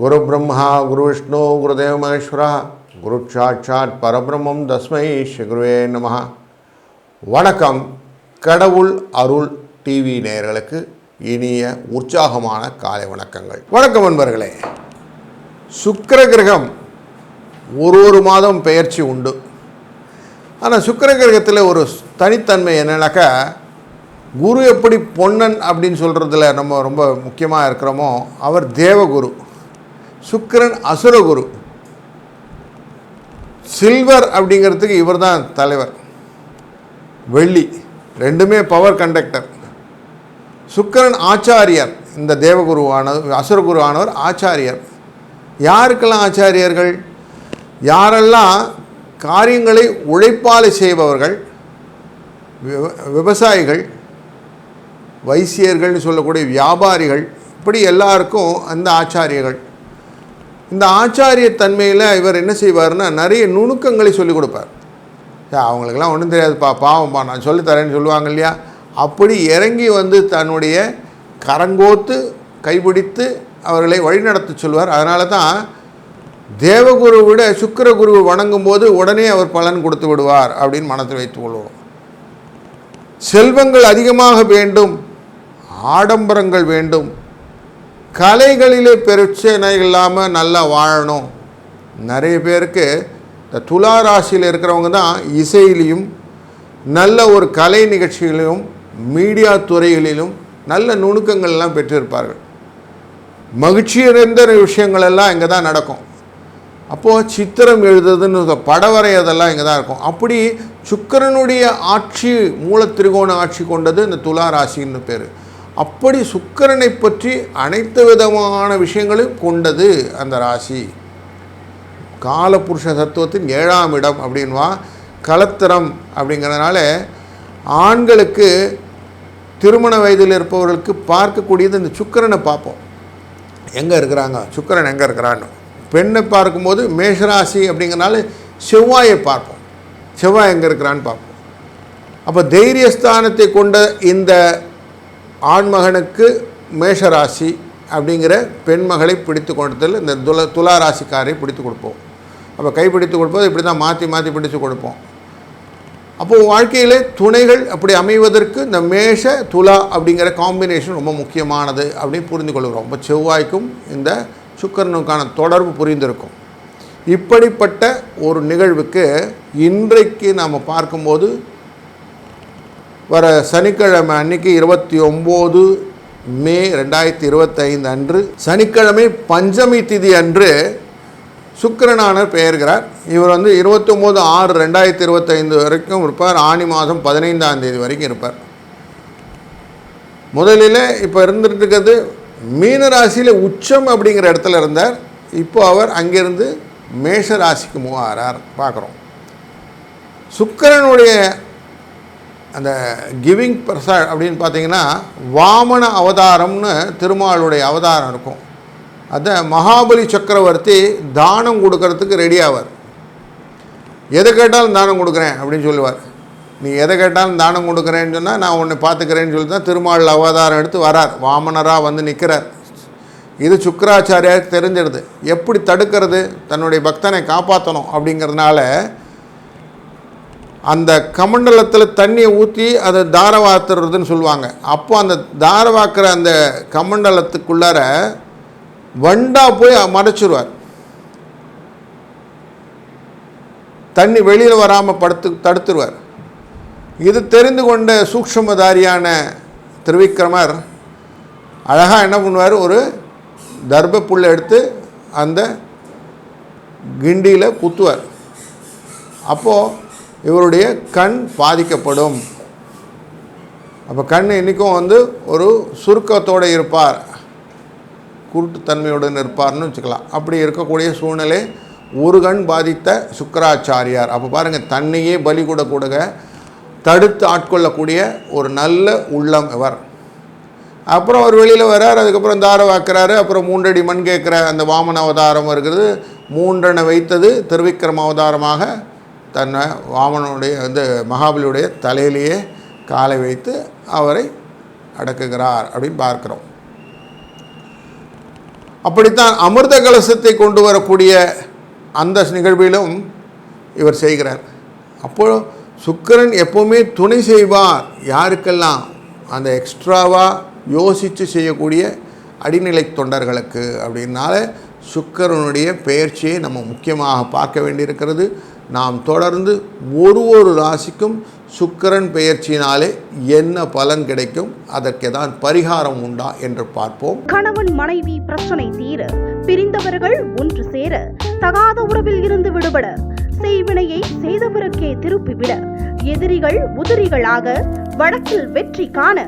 குரு பிரம்மா குரு விஷ்ணு குருதேவ மகேஸ்வரா குரு சாட்சாத் பரபிரம்மம் தஸ்மை ஸ்ரீகுருவே நம வணக்கம். கடவுள் அருள் டிவி நேயர்களுக்கு இனிய உற்சாகமான காலை வணக்கங்கள். வணக்கம் நண்பர்களே. சுக்கர கிரகம் ஒரு ஒரு மாதம் பெயர்ச்சி உண்டு. ஆனால் சுக்கர கிரகத்தில் ஒரு தனித்தன்மை என்னன்னாக்கா குரு எப்படி பொன்னன் அப்படின்னு சொல்கிறதுல நம்ம ரொம்ப முக்கியமாக இருக்கிறோமோ அவர் தேவகுரு. சுக்கிரன் அசுரகுரு. சில்வர் அப்படிங்கிறதுக்கு இவர் தான் தலைவர். வெள்ளி ரெண்டுமே பவர் கண்டக்டர் சுக்கிரன் ஆச்சாரியர் இந்த தேவகுருவானவர் அசுரகுருவானவர் ஆச்சாரியர். யாருக்கெல்லாம் ஆச்சாரியர்கள்? யாரெல்லாம் காரியங்களை உழைப்பாலை செய்பவர்கள்? விவ- விவசாயிகள் வைசியர்கள்னு சொல்லக்கூடிய வியாபாரிகள் இப்படி எல்லாருக்கும் அந்த ஆச்சாரியர்கள். இந்த ஆச்சாரிய தன்மையில் இவர் என்ன செய்வார்னா நிறைய நுணுக்கங்களை சொல்லிக் கொடுப்பார். ஏ, அவங்களுக்கெல்லாம் ஒன்றும் தெரியாதுப்பா பாவம்ப்பா நான் சொல்லித் தரேன்னு சொல்லுவாங்க இல்லையா? அப்படி இறங்கி வந்து தன்னுடைய கரங்கோத்து கைபிடித்து அவர்களை வழிநடத்த சொல்வார் அதனால தான் தேவகுரு விட சுக்கிரகுரு வணங்கும் போது உடனே அவர் பலன் கொடுத்து விடுவார் அப்படின்னு மனத்தில் வைத்துக் கொள்வோம். செல்வங்கள் அதிகமாக வேண்டும் ஆடம்பரங்கள் வேண்டும் கலைகளிலே பிரச்சனை இல்லாமல் நல்லா வாழணும். நிறைய பேருக்கு இந்த துலா ராசியில் இருக்கிறவங்க தான் இசையிலையும் நல்ல ஒரு கலை நிகழ்ச்சிகளிலும் மீடியா துறைகளிலும் நல்ல நுணுக்கங்கள்லாம் பெற்றிருப்பார்கள். மகிழ்ச்சி நிறைந்த விஷயங்களெல்லாம் இங்கே தான் நடக்கும். அப்போது சித்திரம் எழுதுறதுன்னு பட வரையதெல்லாம் இங்கே தான் இருக்கும். அப்படி சுக்கிரனுடைய ஆட்சி மூல திரிகோண ஆட்சி கொண்டது இந்த துலா ராசின்னு பேர். அப்படி சுக்கரனை பற்றி அனைத்து விதமான விஷயங்களும் கொண்டது அந்த ராசி. காலபுருஷ தத்துவத்தின் ஏழாம் இடம் அப்படின்வா கலத்திரம் அப்படிங்கிறதுனால ஆண்களுக்கு திருமண வயதில் இருப்பவர்களுக்கு பார்க்கக்கூடியது இந்த சுக்கரனை பார்ப்போம். எங்கே இருக்கிறாங்க? சுக்கிரன் எங்கே இருக்கிறான்னு. பெண்ணை பார்க்கும்போது மேஷராசி அப்படிங்கிறனால செவ்வாயை பார்ப்போம். செவ்வாய் எங்கே இருக்கிறான்னு பார்ப்போம். அப்போ தைரியஸ்தானத்தை கொண்ட இந்த ஆண்மகனுக்கு மேஷராசி அப்படிங்கிற பெண்மகளை பிடித்து கொடுத்தல் இந்த துல துலா ராசிக்காரை பிடித்து கொடுப்போம். அப்போ கைப்பிடித்து கொடுப்போம் இப்படி தான் மாற்றி மாற்றி பிடித்து கொடுப்போம் அப்போது வாழ்க்கையிலே துணைகள் அப்படி அமைவதற்கு இந்த மேஷ துலா அப்படிங்கிற காம்பினேஷன் ரொம்ப முக்கியமானது அப்படின்னு புரிந்து கொள்கிறோம். இப்போ செவ்வாய்க்கும் இந்த சுக்கரனுக்கான தொடர்பு புரிந்திருக்கும். இப்படிப்பட்ட ஒரு நிகழ்வுக்கு இன்றைக்கு நாம் பார்க்கும்போது வர சனிக்கிழமை அன்னைக்கு இருபத்தி ஒம்பது மே ரெண்டாயிரத்தி இருபத்தைந்து அன்று சனிக்கிழமை பஞ்சமி திதி அன்று சுக்கிரனானர் பெயர்கிறார். இவர் வந்து இருபத்தொம்போது ஆறு ரெண்டாயிரத்தி இருபத்தைந்து வரைக்கும் இருப்பார். ஆனி மாதம் பதினைந்தாம் தேதி வரைக்கும் இருப்பார். முதலில் இப்போ இருந்துட்டு இருக்கிறது மீன ராசியில் உச்சம் அப்படிங்கிற இடத்துல இருந்தார். இப்போ அவர் அங்கிருந்து மேஷ ராசிக்கு மூவ் ஆகிறார் பார்க்குறோம். சுக்கிரனுடைய அந்த கிவிங் பிரசாத் அப்படின்னு பார்த்தீங்கன்னா வாமன அவதாரம்னு திருமாலுடைய அவதாரம் இருக்கும். அதை மகாபலி சக்கரவர்த்தி தானம் கொடுக்கறதுக்கு ரெடி ஆவார். எதை கேட்டாலும் தானம் கொடுக்குறேன் அப்படின்னு சொல்லுவார். நீ எதை கேட்டாலும் தானம் கொடுக்குறேன்னு சொன்னால் நான் உன்னை பார்த்துக்கிறேன்னு சொல்லி தான் திருமால் அவதாரம் எடுத்து வரார். வாமனராக வந்து நிற்கிறார் இது சுக்கராச்சாரியாருக்கு தெரிஞ்சிடுது. எப்படி தடுக்கிறது? தன்னுடைய பக்தனை காப்பாற்றணும் அப்படிங்கிறதுனால அந்த கமண்டலத்தில் தண்ணியை ஊற்றி அதை தாரவாத்துறதுன்னு சொல்லுவாங்க. அப்போ அந்த தாரவாக்குற அந்த கமண்டலத்துக்குள்ளார வண்டா போய் மறைச்சிருவார். தண்ணி வெளியில் வராமல் படுத்து தடுத்துருவார். இது தெரிந்து கொண்ட சூக்ஷமதாரியான திருவிக்ரமர் அழகாக என்ன பண்ணுவார்? ஒரு தர்ப புல்லை எடுத்து அந்த கிண்டியில் குத்துவார். அப்போது இவருடைய கண் பாதிக்கப்படும். அப்போ கண் இன்றைக்கும் வந்து ஒரு சுருக்கத்தோடு இருப்பார். குருட்டுத்தன்மையுடன் இருப்பார்னு வச்சுக்கலாம். அப்படி இருக்கக்கூடிய சூழ்நிலை ஒரு கண் பாதித்த சுக்கராச்சாரியார். அப்போ பாருங்கள் தன்னையே பலி கூட கொடுக்க தடுத்து ஆட்கொள்ளக்கூடிய ஒரு நல்ல உள்ளம் இவர். அப்புறம் அவர் வெளியில் வரார் அதுக்கப்புறம் தாரை வாக்குறாரு அப்புறம் மூன்றடி மண் கேட்குற அந்த வாமன அவதாரம் இருக்கிறது மூன்றனை வைத்தது திருவிக்ரம அவதாரமாக தன்னை வாமனுடைய வந்து மகாபலியுடைய தலையிலேயே காலை வைத்து அவரை அடக்குகிறார் அப்படின்னு பார்க்குறோம். அப்படித்தான் அமிர்த கலசத்தை கொண்டு வரக்கூடிய அந்த நிகழ்விலும் இவர் செய்கிறார். அப்போ சுக்கிரன் எப்போவுமே துணை செய்வார். யாருக்கெல்லாம்? அந்த எக்ஸ்ட்ராவாக யோசித்து செய்யக்கூடிய அடிநிலை தொண்டர்களுக்கு அப்படின்னால சுக்கிரனுடைய பெயர்ச்சியை நம்ம முக்கியமாக பார்க்க வேண்டியிருக்கிறது. நாம் தொடர்ந்து ஒரு ஒரு ராசிக்கும் சுக்கிரன் பெயர்ச்சியினாலே என்ன பலன் கிடைக்கும்? அதற்கு தான் பரிகாரம் உண்டா என்று பார்ப்போம். கணவன் மனைவி பிரச்சனை தீர பிரிந்தவர்கள் ஒன்று சேர தகாத உறவில் இருந்து விடுபட செய்வினையை செய்தவருக்கே திருப்பிவிட எதிரிகள் உதிரிகளாக வழக்கில் வெற்றி காண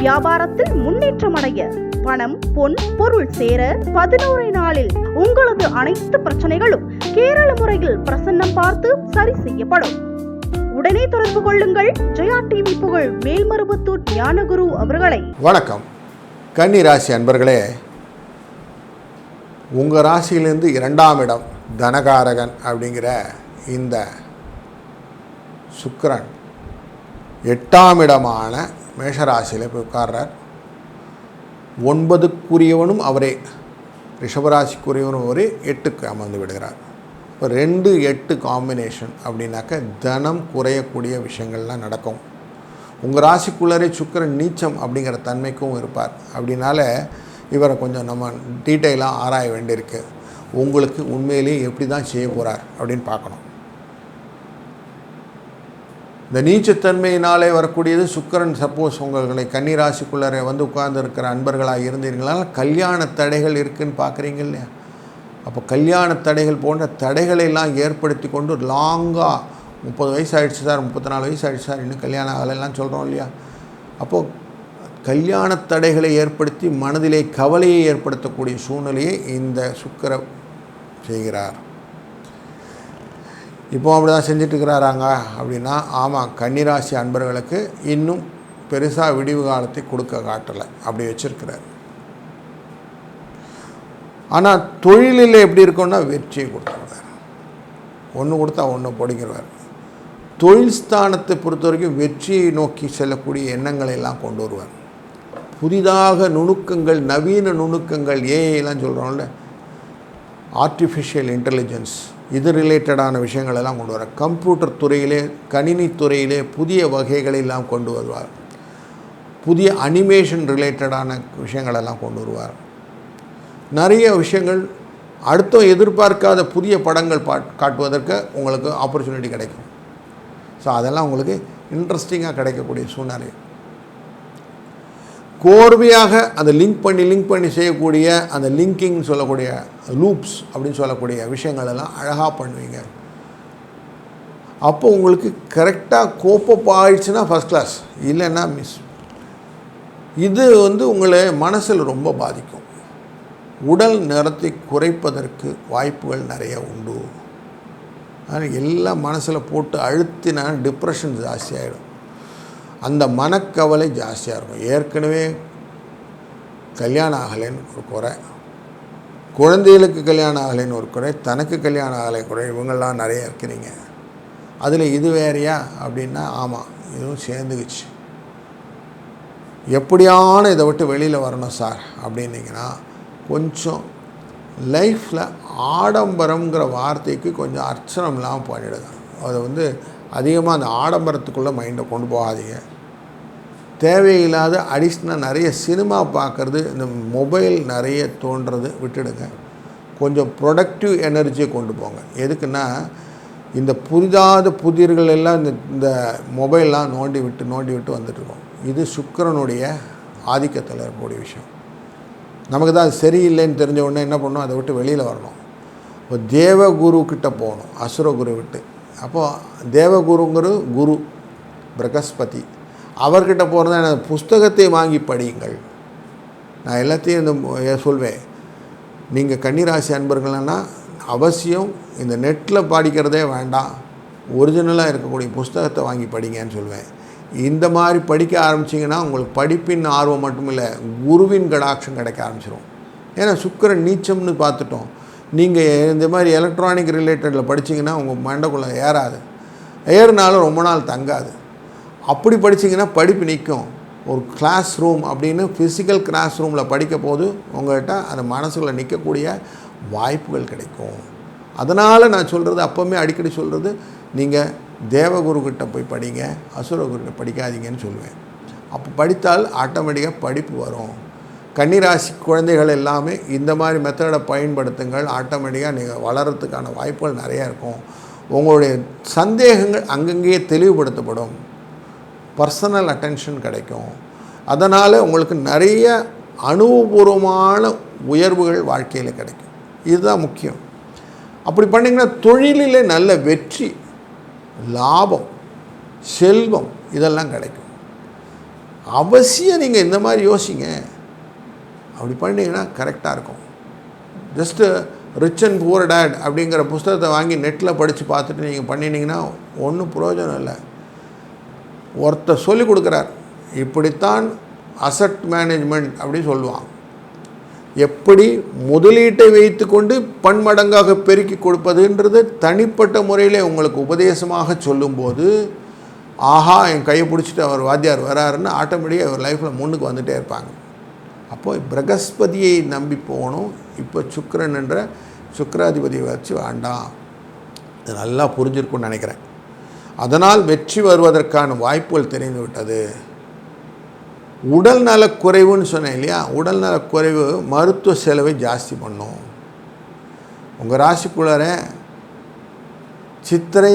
வியாபாரத்தில் முன்னேற்றம் அடைய பணம் பொன் பொருள் சேர பதினோரு நாளில் உங்களது அனைத்து பிரச்சனைகளும் கேரள முறையில் பிரசன்னம் பார்த்து சரி செய்யப்படும். உடனே தொடர்பு கொள்ளுங்கள். ஜெயா டிவி புகழ் மேல்மருவத்தூர் ஞானகுரு அவர்களை. வணக்கம். கன்னி ராசி அன்பர்களே உங்கள் ராசியிலேருந்து இரண்டாம் இடம் தனகாரகன் அப்படிங்கிற இந்த சுக்கரன் எட்டாம் இடமான மேஷராசியில் போய் உட்கார்றார். ஒன்பதுக்குரியவனும் அவரே. ரிஷபராசிக்குரியவனும் அவரே எட்டுக்கு அமர்ந்து விடுகிறார். இப்போ ரெண்டு எட்டு காம்பினேஷன் அப்படின்னாக்க தனம் குறையக்கூடிய விஷயங்கள்லாம் நடக்கும். உங்கள் ராசிக்குள்ளரே சுக்கரன் நீச்சம் அப்படிங்கிற தன்மைக்கும் இருப்பார். அப்படின்னால இவரை கொஞ்சம் நம்ம டீட்டெயிலாக ஆராய வேண்டியிருக்கு. உங்களுக்கு உண்மையிலேயே எப்படி தான் செய்ய போகிறார் அப்படின்னு பார்க்கணும். இந்த நீச்சத்தன்மையினாலே வரக்கூடியது சுக்கரன் சப்போஸ் உங்களை கன்னிராசிக்குள்ளரை வந்து உட்கார்ந்துருக்கிற அன்பர்களாக இருந்தீர்களால் கல்யாண தடைகள் இருக்குன்னு பார்க்குறீங்க இல்லையா? அப்போ கல்யாண தடைகள் போன்ற தடைகளை எல்லாம் ஏற்படுத்தி கொண்டு லாங்காக முப்பது வயசு ஆகிடுச்சு சார் முப்பத்தி நாலு வயசு ஆகிடுச்சு சார் இன்னும் கல்யாணம் ஆகலைலாம் சொல்கிறோம் இல்லையா? அப்போது கல்யாண தடைகளை ஏற்படுத்தி மனதிலே கவலையை ஏற்படுத்தக்கூடிய சூழ்நிலையை இந்த சுக்கர செய்கிறார். இப்போ அப்படி தான் செஞ்சிட்ருக்கிறாராங்க அப்படின்னா ஆமாம் கன்னிராசி அன்பர்களுக்கு இன்னும் பெருசாக விடிவு காலத்தை கொடுக்க காட்டலை. அப்படி வச்சுருக்கிறார். ஆனால் தொழிலில் எப்படி இருக்கும்னா வெற்றியை கொடுத்துருவார். ஒன்று கொடுத்தா ஒன்று பிடிக்கிறவர் தொழில் ஸ்தானத்தை பொறுத்த வரைக்கும் வெற்றியை நோக்கி செல்லக்கூடிய எண்ணங்களை எல்லாம் கொண்டு வருவார். புதிதாக நுணுக்கங்கள் நவீன நுணுக்கங்கள் ஏஐலாம் சொல்கிறோம்ல ஆர்டிஃபிஷியல் இன்டெலிஜென்ஸ் இது ரிலேட்டடான விஷயங்கள் எல்லாம் கொண்டு வர. கம்ப்யூட்டர் துறையிலே கணினி துறையிலே புதிய வகைகளை எல்லாம் கொண்டு வருவார். புதிய அனிமேஷன் ரிலேட்டடான விஷயங்களெல்லாம் கொண்டு வருவார். நிறைய விஷயங்கள் அடுத்த எதிர்பார்க்காத புதிய படங்கள் பா காட்டுவதற்கு உங்களுக்கு ஆப்பர்ச்சுனிட்டி கிடைக்கும். ஸோ அதெல்லாம் உங்களுக்கு இன்ட்ரெஸ்டிங்காக கிடைக்கக்கூடிய சூழ்நிலை. கோர்வையாக அந்த லிங்க் பண்ணி லிங்க் பண்ணி செய்யக்கூடிய அந்த லிங்கிங் சொல்லக்கூடிய லூப்ஸ் அப்படின்னு சொல்லக்கூடிய விஷயங்கள் எல்லாம் அழகாக பண்ணுவீங்க. அப்போ உங்களுக்கு கரெக்டாக கோப்பப் ஆயிடுச்சுன்னா ஃபஸ்ட் கிளாஸ் இல்லைன்னா மிஸ் இது வந்து உங்களை மனசில் ரொம்ப பாதிக்கும். உடல் நிறத்தை குறைப்பதற்கு வாய்ப்புகள் நிறைய உண்டு. ஆனால் எல்லாம் மனசில் போட்டு அழுத்தினா டிப்ரெஷன் ஜாஸ்தியாகிடும் அந்த மனக்கவலை ஜாஸ்தியாக இருக்கும். ஏற்கனவே கல்யாணம் ஆகலைன்னு ஒரு குறை குழந்தைகளுக்கு கல்யாணம் ஆகலைன்னு ஒரு குறை தனக்கு கல்யாணம் ஆகலை குறை இவங்கெல்லாம் நிறைய இருக்கிறீங்க. அதில் இது வேறையா அப்படின்னா ஆமாம் இதுவும் சேர்ந்துக்குச்சு எப்படியான இதை விட்டு வெளியில் வரணும் சார் அப்படின்னீங்கன்னா கொஞ்சம் லைஃப்பில் ஆடம்பரம்ங்கிற வார்த்தைக்கு கொஞ்சம் அர்ச்சனம் இல்லாமல் பண்ணிடுங்க. அதை வந்து அதிகமாக அந்த ஆடம்பரத்துக்குள்ளே மைண்டை கொண்டு போகாதீங்க. தேவையில்லாத அடிஷ்னல் நிறைய சினிமா பார்க்குறது இந்த மொபைல் நிறைய தோன்றது விட்டுடுங்க. கொஞ்சம் ப்ரொடக்டிவ் எனர்ஜியை கொண்டு போங்க. எதுக்குன்னா இந்த புரிதாத புதிர்கள் எல்லாம் இந்த இந்த மொபைல்லாம் நோண்டி விட்டு நோண்டி விட்டு வந்துட்டுருக்கோம் இது சுக்கிரனுடைய ஆதிக்கத்தில் இருக்கக்கூடிய விஷயம். நமக்கு தான் அது சரியில்லைன்னு தெரிஞ்ச உடனே என்ன பண்ணணும்? அதை விட்டு வெளியில் வரணும். இப்போ தேவகுரு கிட்ட போகணும் அசுரகுரு விட்டு. அப்போது தேவகுருங்கிறது குரு பிரகஸ்பதி. அவர்கிட்ட போகிறதா எனது புஸ்தகத்தை வாங்கி படியுங்கள். நான் எல்லாத்தையும் இந்த சொல்வேன். நீங்கள் கன்னிராசி அன்பர்கள்னா அவசியம் இந்த நெட்டில் படிக்கிறதே வேண்டாம். ஒரிஜினலாக இருக்கக்கூடிய புஸ்தகத்தை வாங்கி படிங்கன்னு சொல்லுவேன் இந்த மாதிரி படிக்க ஆரம்பிச்சிங்கன்னா உங்களுக்கு படிப்பின் ஆர்வம் மட்டும் இல்லை குருவின் கடாட்சம் கிடைக்க ஆரம்பிச்சிடும் ஏன்னா சுக்கரன் நீச்சம்னு பார்த்துட்டோம். நீங்கள் இந்த மாதிரி எலக்ட்ரானிக் ரிலேட்டடில் படிச்சீங்கன்னா உங்கள் மண்டக்குள்ளே ஏறாது. ஏறினாலும் ரொம்ப நாள் தங்காது. அப்படி படிச்சீங்கன்னா படிப்பு நிற்கும் ஒரு கிளாஸ் ரூம் அப்படின்னு ஃபிசிக்கல் கிளாஸ் ரூமில் படிக்க போது உங்கள்கிட்ட அந்த மனசுக்குள்ளே நிற்கக்கூடிய வாய்ப்புகள் கிடைக்கும். அதனால் நான் சொல்கிறது அப்போவுமே அடிக்கடி சொல்கிறது நீங்கள் தேவகுருக்கிட்ட போய் படிங்க அசுரகுருக்கிட்ட படிக்காதீங்கன்னு சொல்லுவேன். அப்போ படித்தால் ஆட்டோமேட்டிக்காக படிப்பு வரும். கன்னிராசி குழந்தைகள் எல்லாமே இந்த மாதிரி மெத்தடை பயன்படுத்துங்கள் ஆட்டோமேட்டிக்காக நீங்கள் வளர்கிறதுக்கான வாய்ப்புகள் நிறையா இருக்கும். உங்களுடைய சந்தேகங்கள் அங்கங்கேயே தெளிவுபடுத்தப்படும். பர்சனல் அட்டென்ஷன் கிடைக்கும். அதனால் உங்களுக்கு நிறைய அனுபவபூர்வமான உயர்வுகள் வாழ்க்கையில் கிடைக்கும். இதுதான் முக்கியம். அப்படி பண்ணிங்கன்னா தொழிலில் நல்ல வெற்றி லாபம் செல்வம் இதெல்லாம் கிடைக்கும். அவசியம் நீங்கள் இந்த மாதிரி யோசிங்க. அப்படி பண்ணிங்கன்னா கரெக்டாக இருக்கும். Just rich and poor dad அப்படிங்கிற புஸ்தகத்தை வாங்கி நெட்டில் படித்து பார்த்துட்டு நீங்கள் பண்ணினீங்கன்னா ஒன்றும் பிரயோஜனம் இல்லை. ஒருத்தர் சொல்லி கொடுக்குறார். இப்படித்தான் அசட் மேனேஜ்மெண்ட் அப்படின்னு சொல்லுவான். எப்படி முதலீட்டை வைத்துக்கொண்டு பன்மடங்காக பெருக்கி கொடுப்பதுன்றது தனிப்பட்ட முறையில் உங்களுக்கு உபதேசமாக சொல்லும்போது ஆஹா என் கையை பிடிச்சிட்டு அவர் வாத்தியார் வராருன்னு ஆட்டோமேட்டிக்காக அவர் லைஃப்பில் முன்னுக்கு வந்துகிட்டே இருப்பாங்க. அப்போது பிரகஸ்பதியை நம்பி போகணும். இப்போ சுக்கரன் என்ற சுக்கராதிபதியை வச்சு வேண்டாம். இது நல்லா புரிஞ்சிருக்கும்னு நினைக்கிறேன். அதனால் வெற்றி வருவதற்கான வாய்ப்புகள் தெரிந்துவிட்டது. உடல் நலக்குறைவுன்னு சொன்னேன் இல்லையா? உடல் நலக்குறைவு மருத்துவ செலவை ஜாஸ்தி பண்ணும். உங்கள் ராசிக்குள்ளார சித்திரை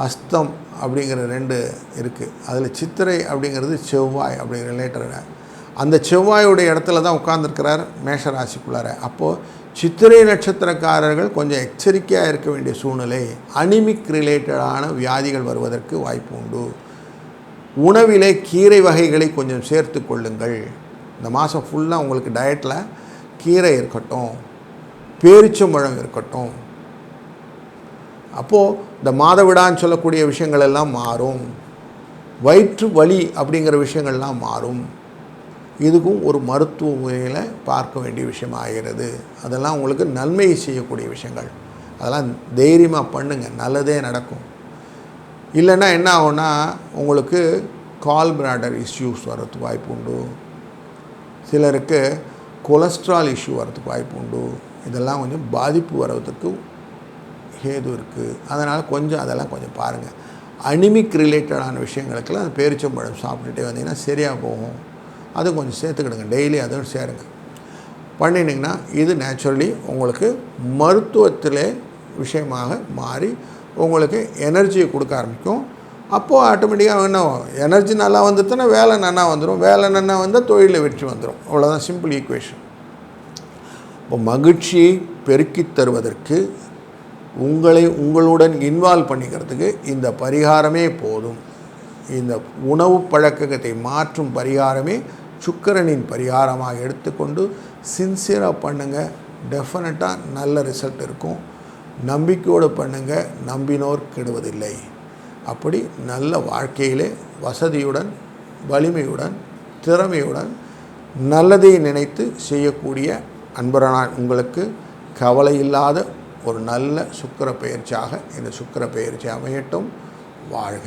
ஹஸ்தம் அப்படிங்கிற ரெண்டு இருக்குது அதில் சித்திரை அப்படிங்கிறது செவ்வாய் அப்படிங்கிற ரிலேட்டட் அந்த செவ்வாயுடைய இடத்துல தான் உட்காந்துருக்கிறார் மேஷ ராசிக்குள்ளார. அப்போது சித்திரை நட்சத்திரக்காரர்கள் கொஞ்சம் எச்சரிக்கையாக இருக்க வேண்டிய சூழ்நிலை அனிமிக் ரிலேட்டடான வியாதிகள் வருவதற்கு வாய்ப்பு உண்டு. உணவிலே கீரை வகைகளை கொஞ்சம் சேர்த்து கொள்ளுங்கள். இந்த மாதம் ஃபுல்லாக உங்களுக்கு டயட்டில் கீரை இருக்கட்டும் பேரிச்சம்பழம் இருக்கட்டும். அப்போது இந்த மாதவிடான்னு சொல்லக்கூடிய விஷயங்கள் எல்லாம் மாறும். வயிற்று வலி அப்படிங்கிற விஷயங்கள்லாம் மாறும். இதுக்கும் ஒரு மருத்துவ முறையில் பார்க்க வேண்டிய விஷயம் ஆகிறது. அதெல்லாம் உங்களுக்கு நன்மையை செய்யக்கூடிய விஷயங்கள். அதெல்லாம் தைரியமாக பண்ணுங்கள் நல்லதே நடக்கும். இல்லைன்னா என்ன ஆகும்னா உங்களுக்கு கால் பிராடர் இஷ்யூஸ் வர்றதுக்கு வாய்ப்பு உண்டு. சிலருக்கு கொலஸ்ட்ரால் இஷ்யூ வர்றதுக்கு வாய்ப்பு உண்டு. இதெல்லாம் கொஞ்சம் பாதிப்பு வர்றதுக்கு ஹேது இருக்குது அதனால் கொஞ்சம் அதெல்லாம் கொஞ்சம் பாருங்கள் அனிமிக் ரிலேட்டடான விஷயங்களுக்கெல்லாம் பேரிச்சம்பழம் சாப்பிட்டுட்டே வந்தீங்கன்னா சரியாக போகும். அதை கொஞ்சம் சேர்த்துக்கிடுங்க. டெய்லி அதுவும் சேருங்க. பண்ணினீங்கன்னா இது நேச்சுரலி உங்களுக்கு மருத்துவத்திலே விஷயமாக மாறி உங்களுக்கு எனர்ஜியை கொடுக்க ஆரம்பிக்கும். அப்போது ஆட்டோமேட்டிக்காக என்ன எனர்ஜி நல்லா வந்துட்டுனா வேலை நன்னா வந்துடும் வேலை நன்னா வந்தால் தொழிலில் வெற்றி வந்துடும் அவ்வளோதான் சிம்பிள் ஈக்குவேஷன் இப்போ மகிழ்ச்சியை பெருக்கித் தருவதற்கு உங்களை உங்களுடன் இன்வால்வ் பண்ணிக்கிறதுக்கு இந்த பரிகாரமே போதும். இந்த உணவு பழக்கத்தை மாற்றும் பரிகாரமே சுக்கிரனின் பரிகாரமாக எடுத்துக்கொண்டு சின்சியராக பண்ணுங்கள் டெஃபினட்டாக நல்ல ரிசல்ட் இருக்கும். நம்பிக்கையோடு பண்ணுங்கள் நம்பினோர் கெடுவதில்லை. அப்படி நல்ல வாழ்க்கையிலே வசதியுடன் வலிமையுடன் திறமையுடன் நல்லதை நினைத்து செய்யக்கூடிய அன்பரான உங்களுக்கு கவலை இல்லாத ஒரு நல்ல சுக்கிர பயிற்சியாக இந்த சுக்கிர பயிற்சி அமையட்டும். வாழ்க.